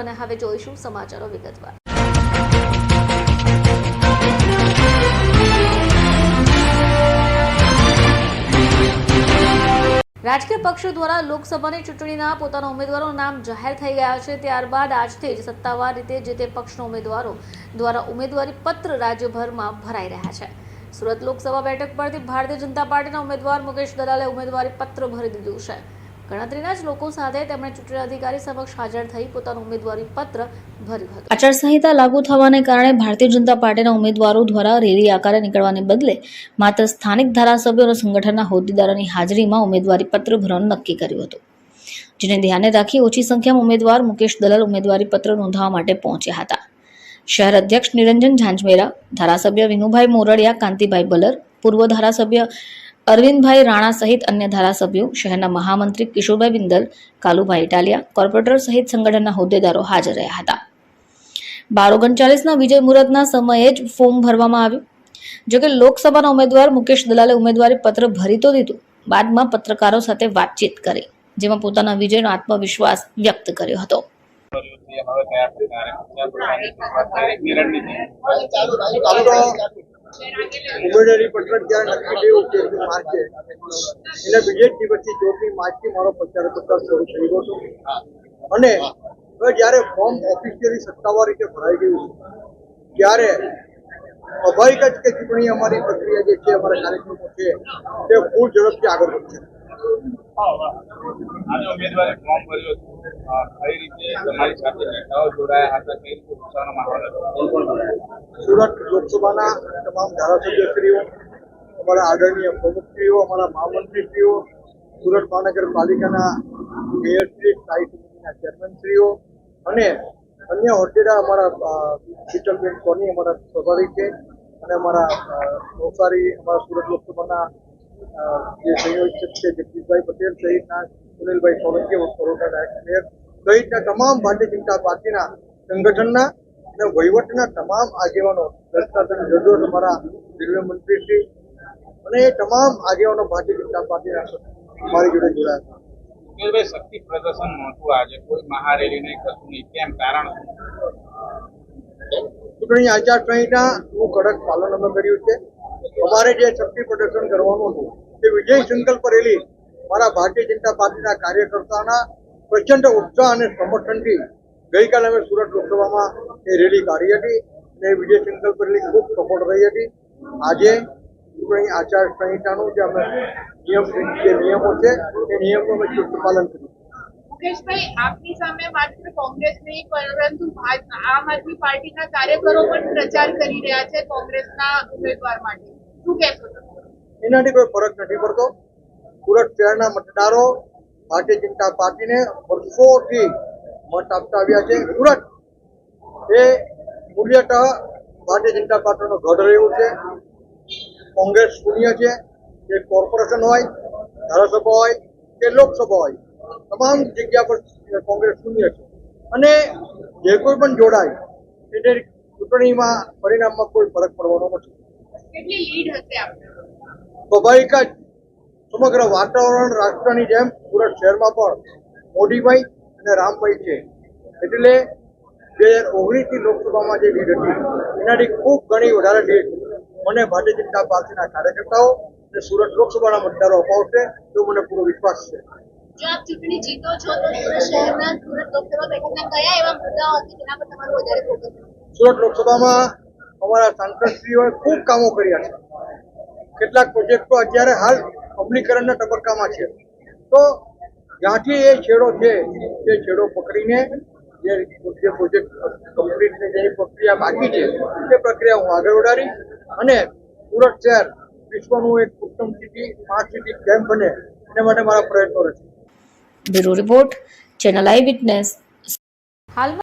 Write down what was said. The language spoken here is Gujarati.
અને હવે જોઈશું સમાચારો વિગતવાર. રાજકીય પક્ષો દ્વારા લોકસભાની ચૂંટણીના પોતાના ઉમેદવારોના નામ જાહેર થઈ ગયા છે. ત્યારબાદ આજથી જ સત્તાવાર રીતે જે તે પક્ષના ઉમેદવારો દ્વારા ઉમેદવારી પત્ર રાજ્યભરમાં ભરાઈ રહ્યા છે. સુરત લોકસભા બેઠક પરથી ભારતીય જનતા પાર્ટીના ઉમેદવાર મુકેશ દલાલે ઉમેદવારી પત્ર ભરી દીધું છે. ગણતરીના જ લોકો સાથે તેમણે ચૂંટણી અધિકારી સમક્ષ હાજર થઈ પોતાનું ઉમેદવારી પત્ર ભર્યું હતું. આચારસંહિતા લાગુ થવાને કારણે ભારતીય જનતા પાર્ટીના ઉમેદવારો દ્વારા રેલી આકારે નીકળવાને બદલે માત્ર સ્થાનિક ધારાસભ્યો અને સંગઠનના હોદ્દેદારોની હાજરીમાં ઉમેદવારી પત્ર ભરવાનું નક્કી કર્યું હતું, જેને ધ્યાને રાખી ઓછી સંખ્યામાં ઉમેદવાર મુકેશ દલાલ ઉમેદવારી પત્ર નોંધાવવા માટે પહોંચ્યા હતા. શહેર અધ્યક્ષ નિરંજન ઝાંઝમેરા, ધારાસભ્ય વિનુભાઈ મોરડિયા, કાંતિભાઈ બલર, પૂર્વ ધારાસભ્ય અરવિંદભાઈ રાણા સહિત અન્ય ધારાસભ્યો, શહેરના મહામંત્રી કિશોરભાઈ બિંદલ, કાલુભાઈ ઇટાલિયા, કોર્પોરેટર સહિત સંગઠનના હોદ્દેદારો હાજર રહ્યા હતા. બાર ઓગણચાલીસના વિજય મુહૂર્તના સમયે જ ફોર્મ ભરવામાં આવ્યું. જોકે લોકસભાના ઉમેદવાર મુકેશ દલાલે ઉમેદવારી પત્ર ભરી તો દીધું. બાદમાં પત્રકારો સાથે વાતચીત કરી, જેમાં પોતાના વિજયનો આત્મવિશ્વાસ વ્યક્ત કર્યો હતો. હવે ઉમેદવારી પત્રક જ્યારે નક્કી થયું તેરમી માર્ચે એટલે બીજે દિવસથી ચોથી માર્ચથી મારો પ્રચાર પ્રચાર શરૂ થઈ ગયો હતો અને હવે જ્યારે ફોર્મ ઓફિશિયલી સત્તાવાર રીતે ભરાઈ ગયું ત્યારે સ્વાભાવિક જ કે ચૂંટણી અમારી પ્રક્રિયા જે છે, અમારા કાર્યક્રમો છે, તે ફૂલ ઝડપથી આગળ વધશે. આજે ઉમેદવારી ફોર્મ ભર્યું કઈ રીતે તમારી સાથે નેતાઓ જોડાયા સુરત લોકસભાના તમામ ધારાસભ્યશ્રીઓ અમારા આદરણીય પ્રમુખશ્રીઓ અમારા મહામંત્રીશ્રીઓ સુરત મહાનગરપાલિકાના મેયરશ્રી સ્થાયી સમિતિના ચેરમેનશ્રીઓ અને અન્ય હોદ્દેદાર અમારા અ, કોની અમારા સ્વાભાવિક છે અને અમારા નવસારી અમારા સુરત લોકસભાના જે સંયોજક છે જગદીશભાઈ પટેલ સહિતના સુનિલભાઈ સોલંકી વડોદરા નાયક મેયર સહિતના તમામ ભારતીય જનતા પાર્ટીના સંગઠનના અને વહીવટના તમામ આગેવાનો દત્તાત્રેય જજો તમારા રેલવે મંત્રી શ્રી અને એ તમામ આગેવાનો ભારતીય જનતા પાર્ટીના મારી જોડે જોડાયા હતા. મુકેશભાઈ શક્તિ પ્રદર્શન નહોતું આજે કોઈ મહારેલી નહીં કશું નહીં. કેમ? કારણ? ચૂંટણી આચારસંહિતાનું કડક પાલન અમે કર્યું છે. અમારે જે શક્તિ પ્રદર્શન કરવાનું હતું, તે વિજય સંકલ્પ રેલી મારા ભારતીય જનતા પાર્ટીના કાર્યકર્તાના પ્રચંડ ઉત્સાહ અને સમર્થનથી ગઈકાલે અમે સુરત લોકસભામાં એ રેલી કાઢી હતી અને વિજય સંકલ્પ રેલી ખૂબ સફળ રહી હતી. આજે ચૂંટણી આચાર સંહિતાનું જે અમે નિયમ, જે નિયમો છે, એ નિયમનું અમે ચુસ્ત પાલન કર્યું. મુકેશભાઈ, આપની સામે માત્ર કોંગ્રેસ નહીં, પરંતુ આમ આદમી પાર્ટીના કાર્યકરો પણ પ્રચાર કરી રહ્યા છે કોંગ્રેસના ઉમેદવાર માટે. શું એનાથી કોઈ ફરક નથી પડતો. સુરત શહેરના મતદારો ભારતીય જનતા પાર્ટીને વર્ષોથી મત આપતા આવ્યા છે. સુરત એ મૂલ્યતઃ ભારતીય જનતા પાર્ટીનો ગઢ રહ્યું છે. કોંગ્રેસ શૂન્ય છે. કે કોર્પોરેશન હોય, ધારાસભા હોય કે લોકસભા હોય, તમામ જગ્યા પર કોંગ્રેસ શૂન્ય છે. અને જે કોઈ પણ જોડાય એટલે ચૂંટણીમાં પરિણામમાં કોઈ ફરક પડવાનો નથી. કેટલી લીડ હશે આપણે સ્વાભાવિક જ. સમગ્ર વાતાવરણ રાષ્ટ્રની જેમ સુરત શહેરમાં પણ મોદીભાઈ અને રામભાઈ છે. એટલે બે હજાર ઓગણીસની લોકસભામાં જે લીડ હતી એનાથી ખૂબ ઘણી વધારે લીડ મને ભારતીય જનતા પાર્ટીના કાર્યકર્તાઓ અને સુરત લોકસભાના મતદારો અપાવશે તો મને પૂરો વિશ્વાસ છે. જો આપ ચૂંટણી જીતો છો તો સુરત શહેરના સુરત લોકસભા બેઠકના કયા એવા મુદ્દાઓ હશે જેના પર તમારું વધારે ફોકસ સુરત લોકસભામાં અમારા સાંસદશ્રીઓએ ખૂબ કામો કર્યા છે. કેટલાક પ્રોજેક્ટો અત્યારે હાલ અમલીકરણના તબક્કામાં છે. તો જ્યાંથી એ છેડો છે તે છેડો પકડીને જે જે પ્રોજેક્ટ કમ્પ્લીટ જે પ્રક્રિયા બાકી છે તે પ્રક્રિયા હું આગળ વધારી અને સુરત શહેર વિશ્વનું એક ઉત્તમ સિટી સ્માર્ટ સિટી કેમ બને એના માટે મારા પ્રયત્નો રહેશે. Bureau report channel I witness. હાલમાં